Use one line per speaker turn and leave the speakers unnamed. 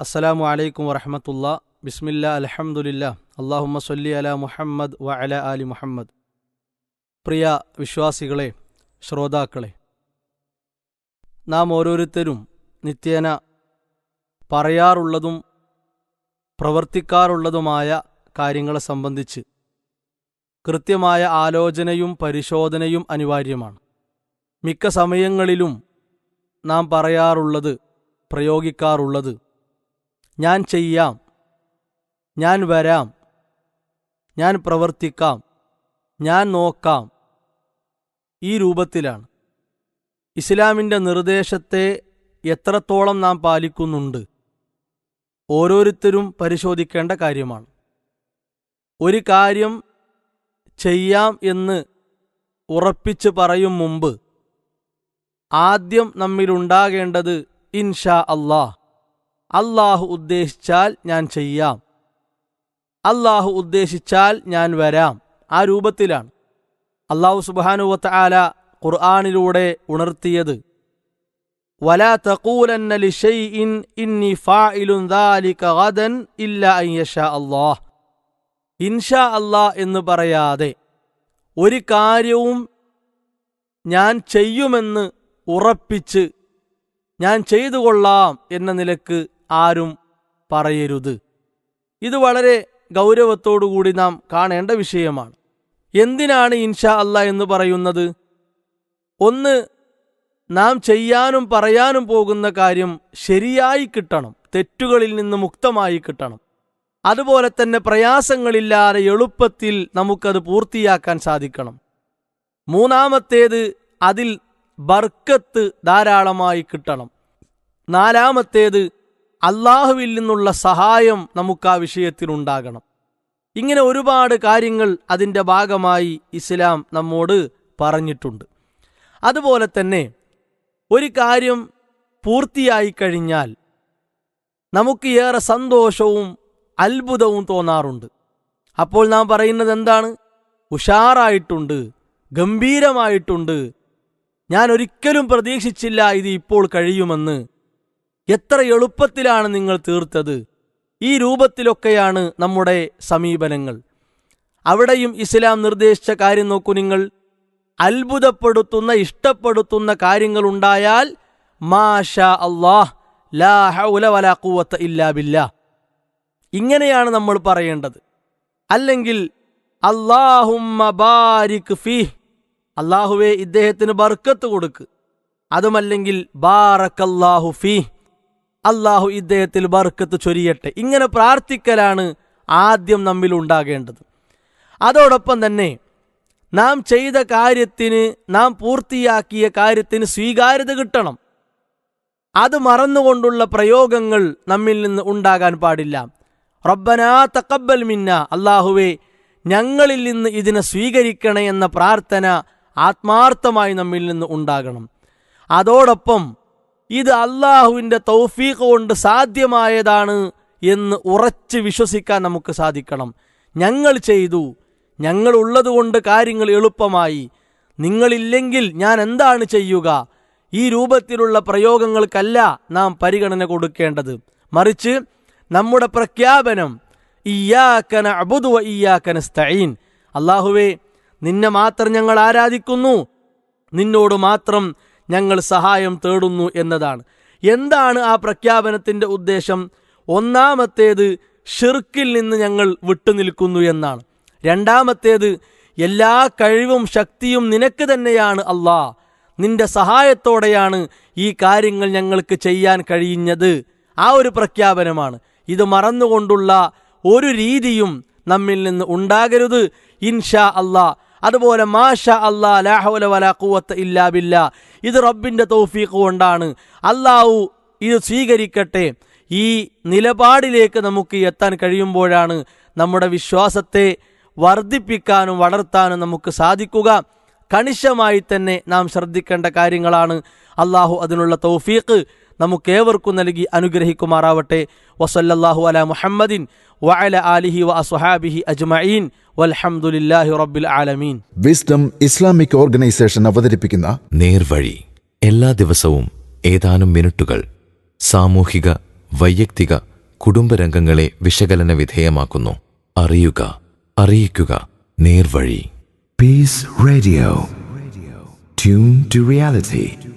അസ്സലാമു അലൈക്കും വറഹമത്തുള്ള ബിസ്മില്ല അലഹമുല്ല അള്ളാഹുമ്മ സൊല്ലി അല മുഹമ്മദ് വ അല അലി മുഹമ്മദ്. പ്രിയ വിശ്വാസികളെ ശ്രോതാക്കളെ നാം ഓരോരുത്തരും നിത്യേന പറയാറുള്ളതും പ്രവർത്തിക്കാറുള്ളതുമായ കാര്യങ്ങളെ സംബന്ധിച്ച് കൃത്യമായ ആലോചനയും പരിശോധനയും അനിവാര്യമാണ്. മിക്ക സമയങ്ങളിലും നാം പറയാറുള്ളത് പ്രയോഗിക്കാറുള്ളത് ഞാൻ ചെയ്യാം. ഞാൻ വരാം. ഞാൻ പ്രവർത്തിക്കാം. ഞാൻ നോക്കാം. ഈ രൂപത്തിലാണ്. ഇസ്ലാമിന്റെ നിർദ്ദേശത്തെ എത്രത്തോളം നാം പാലിക്കുന്നുണ്ട് ഓരോരുത്തരും പരിശോധിക്കേണ്ട കാര്യമാണ്. ഒരു കാര്യം ചെയ്യാം എന്ന് ഉറപ്പിച്ച് പറയും മുമ്പ് ആദ്യം നമ്മിലുണ്ടാകേണ്ടത് ഇൻഷാ അള്ളാഹ്. അള്ളാഹു ഉദ്ദേശിച്ചാൽ ഞാൻ ചെയ്യാം. അള്ളാഹു ഉദ്ദേശിച്ചാൽ ഞാൻ വരാം. ആ രൂപത്തിലാണ്. അള്ളാഹു സുബാനുവത്ത് ആല ഖുർആാനിലൂടെ ഉണർത്തിയത്. വലാ തഖൂലന്ന ഇന്നി ദാലിക ഗദൻ അല്ലാഹ്. എന്ന് പറയാതെ ഒരു കാര്യവും ഞാൻ ചെയ്യുമെന്ന് ഉറപ്പിച്ച് ഞാൻ ചെയ്തു കൊള്ളാം എന്ന നിലയ്ക്ക് ആരും പറയരുത്. ഇത് വളരെ ഗൗരവത്തോടുകൂടി നാം കാണേണ്ട വിഷയമാണ്. എന്തിനാണ് ഇൻഷാ അല്ല എന്ന് പറയുന്നത്? ഒന്ന് നാം ചെയ്യാനും പറയാനും പോകുന്ന കാര്യം ശരിയായി കിട്ടണം തെറ്റുകളിൽ നിന്ന് മുക്തമായി കിട്ടണം. അതുപോലെ തന്നെ പ്രയാസങ്ങളില്ലാതെ എളുപ്പത്തിൽ നമുക്കത് പൂർത്തിയാക്കാൻ സാധിക്കണം. മൂന്നാമത്തേത് അതിൽ ബർക്കത്ത് ധാരാളമായി കിട്ടണം. നാലാമത്തേത് അള്ളാഹുവിൽ നിന്നുള്ള സഹായം നമുക്ക് ആ വിഷയത്തിൽ ഉണ്ടാകണം. ഇങ്ങനെ ഒരുപാട് കാര്യങ്ങൾ അതിന്റെ ഭാഗമായി ഇസ്ലാം നമ്മോട് പറഞ്ഞിട്ടുണ്ട്. അതുപോലെ തന്നെ ഒരു കാര്യം പൂർത്തിയായി കഴിഞ്ഞാൽ നമുക്ക് ഏറെ സന്തോഷവും അത്ഭുതവും തോന്നാറുണ്ട്. അപ്പോൾ നാം പറയുന്നത് എന്താണ്? ഉഷാറായിട്ടുണ്ട് ഗംഭീരമായിട്ടുണ്ട്. ഞാൻ ഒരിക്കലും പ്രതീക്ഷിച്ചില്ല ഇത് ഇപ്പോൾ കഴിയുമെന്ന്. എത്ര എളുപ്പത്തിലാണ് നിങ്ങൾ തീർത്തത്? ഈ രൂപത്തിലൊക്കെയാണ് നമ്മുടെ സമീപനങ്ങൾ. അവിടെയും ഇസ്ലാം നിർദ്ദേശിച്ച കാര്യം നോക്കൂ നിങ്ങൾ. അത്ഭുതപ്പെടുത്തുന്ന ഇഷ്ടപ്പെടുത്തുന്ന കാര്യങ്ങളുണ്ടായാൽ മാഷ അള്ളാഹ് ലാ ഹൗല വലാ ഇല്ലാ ബില്ലാ. ഇങ്ങനെയാണ് നമ്മൾ പറയേണ്ടത്. അല്ലെങ്കിൽ അള്ളാഹുമ്മ ബാരിക് ഫീ അള്ളാഹുവെ ഇദ്ദേഹത്തിന് ബർക്കത്ത് കൊടുക്ക്. അതുമല്ലെങ്കിൽ ബാറക്കല്ലാഹു ഫീഹ് അള്ളാഹു ഇദ്ദേഹത്തിൽ ബർക്കത്ത് ചൊരിയട്ടെ. ഇങ്ങനെ പ്രാർത്ഥിക്കലാണ് ആദ്യം നമ്മിൽ ഉണ്ടാകേണ്ടത്. അതോടൊപ്പം തന്നെ നാം ചെയ്ത കാര്യത്തിന് നാം പൂർത്തിയാക്കിയ കാര്യത്തിന് സ്വീകാര്യത കിട്ടണം. അത് മറന്നുകൊണ്ടുള്ള പ്രയോഗങ്ങൾ നമ്മിൽ നിന്ന് ഉണ്ടാകാൻ പാടില്ല. റബ്ബനാ തക്കബൽ മിന്ന അള്ളാഹുവേ ഞങ്ങളിൽ നിന്ന് ഇതിനെ സ്വീകരിക്കണേ എന്ന പ്രാർത്ഥന ആത്മാർത്ഥമായി നമ്മിൽ നിന്ന് ഉണ്ടാകണം. അതോടൊപ്പം ഇത് അള്ളാഹുവിന്റെ തൗഫീഖ് കൊണ്ട് സാധ്യമായതാണ് എന്ന് ഉറച്ച് വിശ്വസിക്കാൻ നമുക്ക് സാധിക്കണം. ഞങ്ങൾ ചെയ്തു. ഞങ്ങൾ ഉള്ളതുകൊണ്ട് കാര്യങ്ങൾ എളുപ്പമായി. നിങ്ങളില്ലെങ്കിൽ ഞാൻ എന്താണ് ചെയ്യുക? ഈ രൂപത്തിലുള്ള പ്രയോഗങ്ങൾക്കല്ല നാം പരിഗണന കൊടുക്കേണ്ടത്. മറിച്ച് നമ്മുടെ പ്രഖ്യാപനം ഇയാക്കന അബുദുവ ഇയാക്കന സ്തൈൻ അള്ളാഹുവേ നിന്നെ മാത്രം ഞങ്ങൾ ആരാധിക്കുന്നു. നിന്നോട് മാത്രം ഞങ്ങൾ സഹായം തേടുന്നു എന്നതാണ്. എന്താണ് ആ പ്രഖ്യാപനത്തിന്റെ ഉദ്ദേശം? ഒന്നാമത്തേത് ഷിർക്കിൽ നിന്ന് ഞങ്ങൾ വിട്ടുനിൽക്കുന്നു എന്നാണ്. രണ്ടാമത്തേത് എല്ലാ കഴിവും ശക്തിയും നിനക്ക് തന്നെയാണ് അള്ളാ നിന്റെ സഹായത്തോടെയാണ് ഈ കാര്യങ്ങൾ ഞങ്ങൾക്ക് ചെയ്യാൻ കഴിയുന്നത് ആ ഒരു പ്രഖ്യാപനമാണ്. ഇത് മറന്നുകൊണ്ടുള്ള ഒരു രീതിയും നമ്മിൽ നിന്ന് ഉണ്ടാകരുത്. ഇൻഷാ അള്ളാ അതുപോലെ മാഷ അള്ളാ ലാഹുല വല കൂവത്ത് ഇല്ലാ ബില്ല. ഇത് റബ്ബിന്റെ തൗഫീഖ് കൊണ്ടാണ്. അള്ളാഹു ഇത് സ്വീകരിക്കട്ടെ. ഈ നിലപാടിലേക്ക് നമുക്ക് എത്താൻ കഴിയുമ്പോഴാണ് നമ്മുടെ വിശ്വാസത്തെ വർദ്ധിപ്പിക്കാനും വളർത്താനും നമുക്ക് സാധിക്കുക. കണിശമായി തന്നെ നാം ശ്രദ്ധിക്കേണ്ട കാര്യങ്ങളാണ്. അള്ളാഹു അതിനുള്ള തൗഫീഖ്. നമുക്കേവർക്കും നൽകി അനുഗ്രഹിക്കുമാറാവട്ടെ. വസല്ലല്ലാഹു അല മുഹമ്മദിൻ വഅല ആലിഹി വ അസ്ഹാബിഹി അജ്മഈൻ. വൽഹംദുലില്ലാഹി റബ്ബിൽ ആലമീൻ.
വിസ്ഡം ഇസ്ലാമിക് ഓർഗനൈസേഷൻ അവതരിപ്പിക്കുന്ന
നേർവഴി. എല്ലാ ദിവസവും ഏതാനും മിനിറ്റുകൾ സാമൂഹിക വൈയക്തിക കുടുംബരംഗങ്ങളെ വിശകലന വിധേയമാക്കുന്നു. അറിയുക അറിയിക്കുക. നേർവഴി.
Peace radio tune to reality.